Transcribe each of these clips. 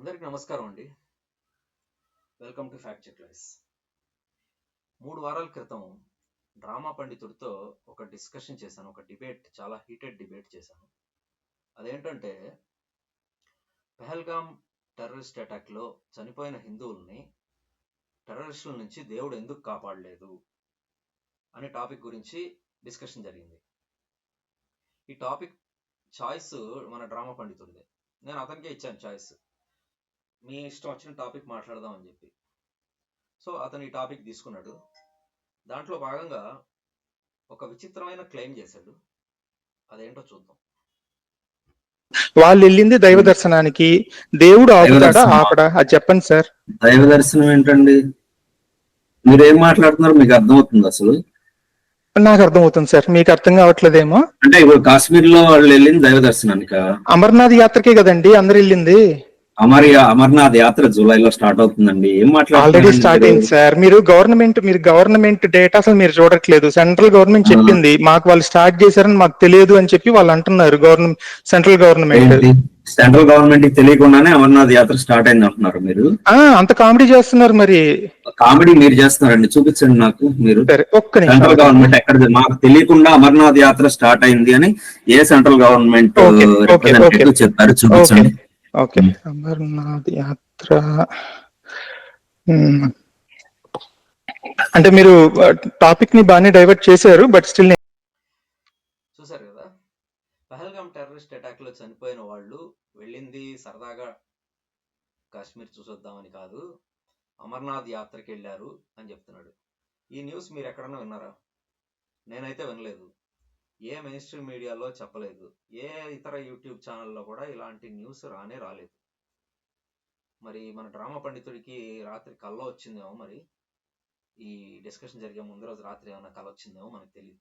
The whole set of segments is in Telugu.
అందరికి నమస్కారం అండి. Welcome to fact check lies మూడు వారాల క్రితం డ్రామా పండితుడితో ఒక డిస్కషన్ చేశాను ఒక డిబేట్ చాలా హీటెడ్ డిబేట్ చేశాను. అదేంటంటే పెహల్గామ్ టెర్రరిస్ట్ అటాక్లో చనిపోయిన హిందువుల్ని టెర్రరిస్టుల నుంచి దేవుడు ఎందుకు కాపాడలేదు అనే టాపిక్ గురించి డిస్కషన్ జరిగింది. ఈ టాపిక్ చాయిస్ మన డ్రామా పండితుడిదే. నేను అతనికే ఇచ్చాను చాయిస్ మీ ఇష్టం వచ్చిన టాపిక్ మాట్లాడదాం అని చెప్పి. సో అతను ఈ టాపిక్ తీసుకున్నాడు. దాంట్లో భాగంగా ఒక విచిత్రమైన క్లెయిమ్ చేశాడు. అదేంటో చూద్దాం. వాళ్ళు వెళ్ళింది దైవ దర్శనానికి. దేవుడు ఆపుతాడా. ఆపడా? అది చెప్పండి సార్. దైవ దర్శనం ఏంటండి? మీరు ఏం మాట్లాడుతున్నారు? మీకు అర్థమవుతుంది అసలు. నాకు అర్థమవుతుంది సార్. మీకు అర్థం కావట్లేదేమో. అంటే ఇప్పుడు కాశ్మీర్లో వాళ్ళు వెళ్ళింది దైవ దర్శనానిక? అమర్నాథ్ యాత్రకే కదండి అందరు వెళ్ళింది. అమర్ అమర్నాథ్ యాత్ర జూలైలో స్టార్ట్ అవుతుందండి. ఏం ఆల్రెడీ స్టార్ట్ అయింది సార్. మీరు గవర్నమెంట్ మీరు గవర్నమెంట్ డేటా అసలు మీరు చూడట్లేదు. Central government. చెప్పింది మాకు వాళ్ళు స్టార్ట్ చేశారని మాకు తెలియదు అని చెప్పి వాళ్ళు అంటున్నారు గవర్నమెంట్ సెంట్రల్ గవర్నమెంట్ సెంట్రల్ గవర్నమెంట్కి తెలియకుండానే అమర్నాథ్ యాత్ర స్టార్ట్ అయింది అంటున్నారు మీరు? ఆ అంత కామెడీ చేస్తున్నారు మరి. కామెడీ మీరు చేస్తున్నారండి. చూపించండి నాకు మీరు. సెంట్రల్ గవర్నమెంట్ ఎక్కడ మాకు తెలియకుండా అమర్నాథ్ యాత్ర స్టార్ట్ అయింది అని ఏ సెంట్రల్ గవర్నమెంట్ okay. చెప్పారు? చూపించండి. ఓకే. అమర్నాథ్ యాత్ర. అంటే మీరు టాపిక్ని బాగానే డైవర్ట్ చేశారు బట్ స్టిల్ చూసారు కదా? పహల్గామ్ టెర్రరిస్ట్ అటాక్లో చనిపోయిన వాళ్ళు వెళ్ళింది సరదాగా కాశ్మీర్ చూసొద్దామని కాదు అమర్నాథ్ యాత్రకి వెళ్ళారు అని చెప్తున్నాడు. ఈ న్యూస్ మీరు ఎక్కడన్నా విన్నారా? నేనైతే వినలేదు. ఏ మెయిన్ స్ట్రీమ్ మీడియాలో చెప్పలేదు. ఏ ఇతర యూట్యూబ్ ఛానల్లో కూడా ఇలాంటి న్యూస్ రానే రాలేదు. మరి మన డ్రామా పండితుడికి రాత్రి కళ్ళ వచ్చిందేమో మరి? ఈ డిస్కషన్ జరిగే ముందు రోజు రాత్రి ఏమైనా కళ వచ్చిందేమో మనకు తెలియదు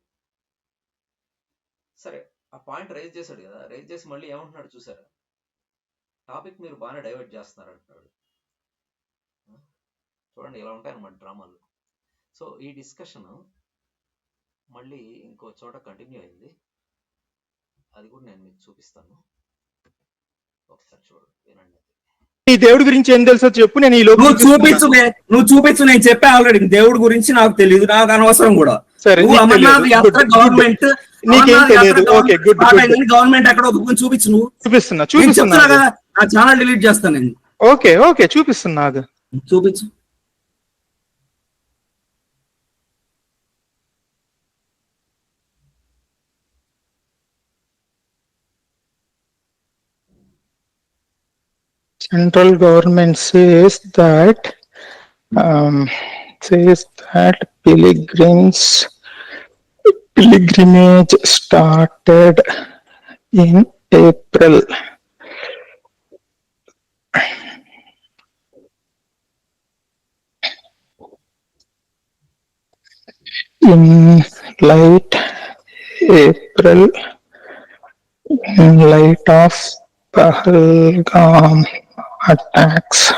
సరే ఆ పాయింట్ రైజ్ చేశాడు కదా. రైజ్ చేసి మళ్ళీ ఏమంటున్నాడు చూసారా? టాపిక్ మీరు బాగానే డైవర్ట్ చేస్తున్నారు అంటున్నాడు. చూడండి ఇలా ఉంటాయన్నమాట డ్రామాలు. సో ఈ డిస్కషన్ మళ్ళీ ఇంకో చోట కంటిన్యూ అయింది. అది కూడా నేను మీకు చూపిస్తాను. ఒకసారి చూడండి వినండి. ఈ దేవుడి గురించి ఏం తెలుసో చెప్పు నేను ఈ లోపు నువ్వు చూపించు. నువ్వు చూపించు నేను చెప్పా ఆల్రెడీ దేవుడి గురించి నాకు తెలియదు నాకు అనవసరం కూడా. సరే. గవర్నమెంట్ నీకేం తెలియదు ఓకే గుడ్ గవర్నమెంట్ ఎక్కడ ఒప్పుకొని చూపించు నువ్వు. చూపిస్తున్నా చూపిస్తున్నా కదా నా ఛానల్ డిలీట్ చేస్తాను నేను. ఓకే ఓకే చూపిస్తున్నా అది. చూపించు. Central government says that um, says that pilgrims pilgrimage started in April. In light April, in light of Pahalgam attacks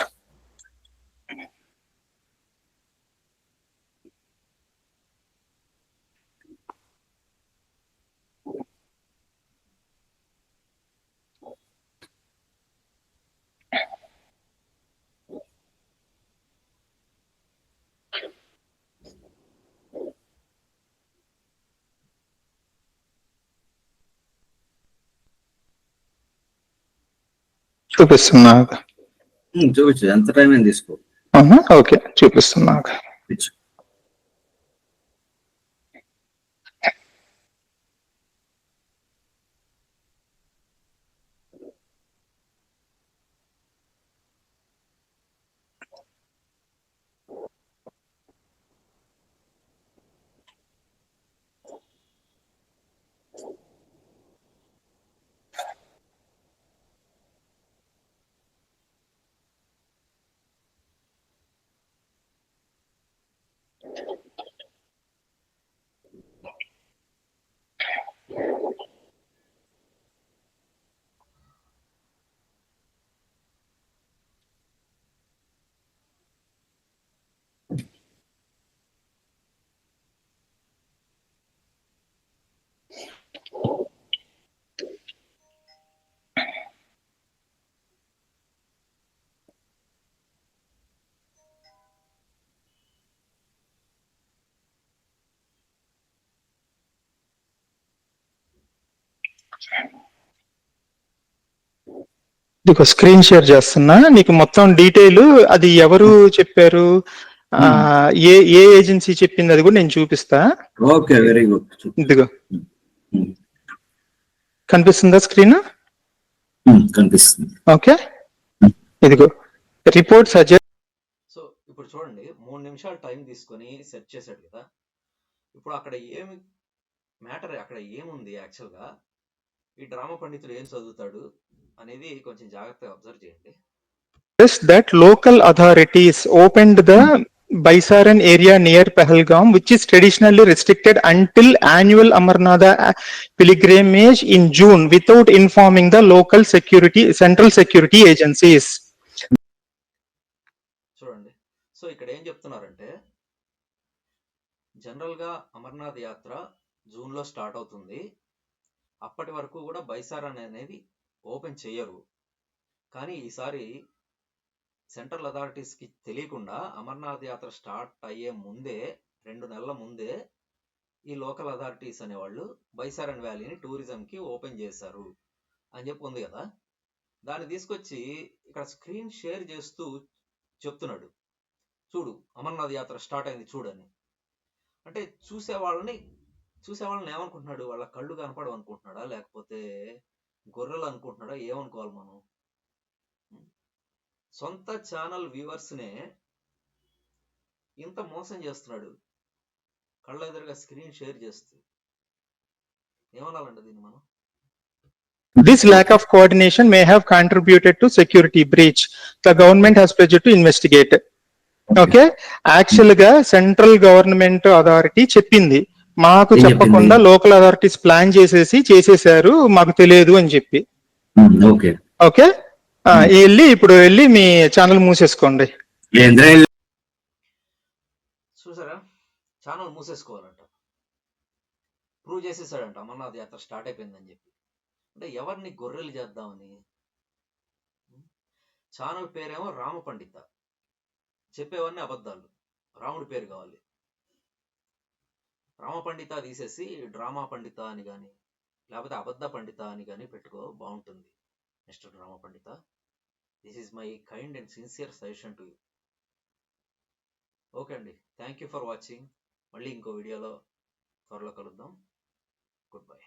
Não aconteceu nada. చూపించు. ఎంత టైం తీసుకో. ఓకే. చూపిస్తున్నా. ఇదిగో స్క్రీన్ షేర్ చేస్తున్నా. నీకు మొత్తం డీటెయిల్ అది ఎవరు చెప్పారు? ఆ, ఏ ఏ ఏజెన్సీ చెప్పింది అది కూడా నేను చూపిస్తా. Okay very good. ఇదిగో. కనిపిస్తుందా స్క్రీన్? కనిపిస్తుంది. ఓకే. ఇదిగో. రిపోర్ట్ సజెస్ట్ సో ఇప్పుడు చూడండి. మూడు నిమిషాలు టైం తీసుకొని సెర్చ్ చేశాడు కదా. ఇప్పుడు అక్కడ ఏమి మ్యాటర్ అక్కడ ఏముంది యాక్చువల్గా? ఈ డ్రామా పండితుడు ఏం చదువుతాడు అనేది కొంచెం జాగ్రత్తగా అబ్జర్వ్ చేయండి that local authorities opened the Baisaran area near Pahalgam, which is traditionally restricted until annual Amarnatha uh, pilgrimage in June without informing the local security, central security agencies. చూడండి సో ఇక్కడ ఏం చెప్తున్నారంటే జనరల్గా అమర్నాథ్ యాత్ర జూన్లో స్టార్ట్ అవుతుంది అప్పటి వరకు కూడా బైసార్ అనేది ఓపెన్ చేయరు. కానీ ఈసారి సెంట్రల్ అథారిటీస్కి తెలియకుండా అమర్నాథ్ యాత్ర స్టార్ట్ అయ్యే ముందే రెండు నెలల ముందే ఈ లోకల్ అథారిటీస్ అనేవాళ్ళు బైసారన్ వ్యాలీని టూరిజంకి ఓపెన్ చేశారు అని చెప్పి ఉంది కదా. దాన్ని తీసుకొచ్చి ఇక్కడ స్క్రీన్ షేర్ చేస్తూ చెప్తున్నాడు. చూడు అమర్నాథ్ యాత్ర స్టార్ట్ అయింది చూడని అంటే చూసే వాళ్ళని చూసే వాళ్ళని ఏమనుకుంటున్నాడు? వాళ్ళ కళ్ళు కనపడవు అనుకుంటున్నాడా లేకపోతే గొర్రెలు అనుకుంటున్నాడా? ఏమనుకోవాలి మనం? సొంత ఛానల్ వ్యూవర్స్నే ఇంత మోసం చేస్తున్నాడు. కళ్ళ ఎదురుగా స్క్రీన్ షేర్ చేస్తూ. ఏమనాలండి దీన్ని మనం? This lack of coordination may have contributed to security breach. The government has pledged to investigate. Okay యాక్చువల్గా సెంట్రల్ గవర్నమెంట్ అథారిటీ చెప్పింది. మాకు చెప్పకుండా? లోకల్ అథారిటీస్ ప్లాన్ చేసేసి చేసేసారు మాకు తెలియదు అని చెప్పి. ఓకే. ఓకే? వెళ్ళి ఇప్పుడు వెళ్ళి మీ ఛానల్ మూసేసుకోండి. చూసారా? ఛానల్ మూసేసుకోవాలంట. ప్రూవ్ చేసేసాడంట అమర్నాథ్ యాత్ర స్టార్ట్ అయిపోయిందని చెప్పి. అంటే ఎవరిని గొర్రెలు చేద్దామని? ఛానల్ పేరేమో రామ పండిత చెప్పేవన్నీ అబద్ధాలు. రాముడి పేరు కావాలి. రామ పండిత తీసేసి డ్రామా పండిత అని కానీ లేకపోతే అబద్ధ పండిత అని కానీ పెట్టుకో బాగుంటుంది. Mister Rama Pandita this is my kind and sincere suggestion to you okay అండి థ్యాంక్ యూ ఫర్ వాచింగ్ మళ్ళీ ఇంకో వీడియోలో త్వరలో కలుద్దాం. Good bye